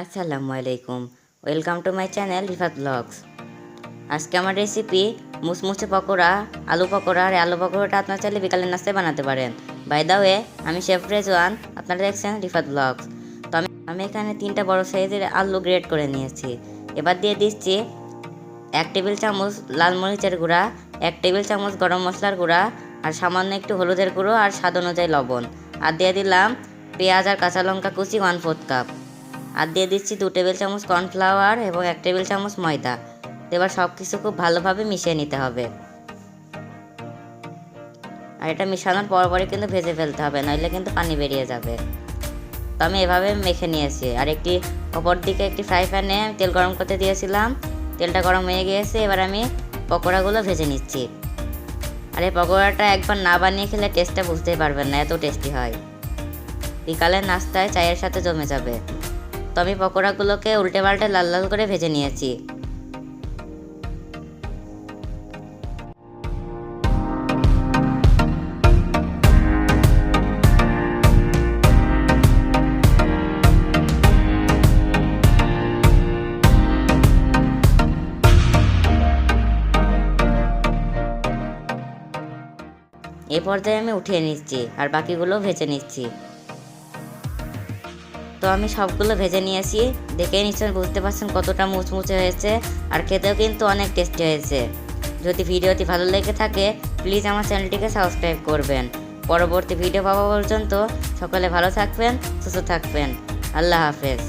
আসসালামু আলাইকুম। Welcome to my channel Rifat blogs আজকে আমার রেসিপি মুসমুসে পকোড়া, আলু পকোড়া, আর আলু পকোড়াটা আপনার চাইলে বিকালের নাস্তায় বানাতে পারেন। বাই দা ওয়ে আমি শেফ রেজওয়ান, আপনারা দেখছেন রিফাত ব্লগস তো আমি আমি এখানে তিনটা বড় সাইজের আলু গ্রেড করে নিয়েছি। এবার দিয়ে দিচ্ছি এক টেবিল চামচ লাল মরিচের গুঁড়া, এক টেবিল চামচ গরম মশলার গুঁড়া, আর সামান্য একটু হলুদের গুঁড়ো আর স্বাদ অনুযায়ী লবণ। আর দিয়ে দিলাম পেঁয়াজ আর কাঁচা লঙ্কা কুচি ওয়ান ফোর্থ কাপ। আর দিয়ে দিচ্ছি দু টেবিল চামচ কর্নফ্লাওয়ার এবং এক টেবিল চামচ ময়দা। এবার সব কিছু খুব ভালোভাবে মিশিয়ে নিতে হবে। আর এটা মিশানোর পর পরে কিন্তু ভেজে ফেলতে হবে, নইলে কিন্তু পানি বেরিয়ে যাবে। তো আমি এভাবে মেখে নিয়েছি। আর একটি অপর দিকে একটি ফ্রাই প্যানে তেল গরম করতে দিয়েছিলাম। তেলটা গরম হয়ে গিয়েছে, এবার আমি পকোড়াগুলো ভেজে নিচ্ছি। আর এই পকোড়াটা একবার না বানিয়ে খেলে টেস্টটা বুঝতেই পারবেন না, এত টেস্টি হয়। বিকালের নাস্তায় চায়ের সাথে জমে যাবে। তো আমি পকোড়াগুলোকে উল্টে পাল্টে লাল লাল করে ভেজে নিয়েছি। এই পর্যায়ে আমি উঠিয়ে নিচ্ছি আর বাকিগুলো ভেজে নিচ্ছি। তো আমি সবগুলো ভেজে নিয়েছি। দেখে নিশ্চয়ই বুঝতে পারছেন কতটা মুচমুচে হয়েছে। আর খেতেও কিন্তু অনেক টেস্টি হয়েছে। যদি ভিডিওটি ভালো লেগে থাকে প্লিজ আমার চ্যানেলটিকে সাবস্ক্রাইব করবেন। পরবর্তী ভিডিও পাওয়া পর্যন্ত সকলে ভালো থাকবেন, সুস্থ থাকবেন। আল্লাহ হাফেজ।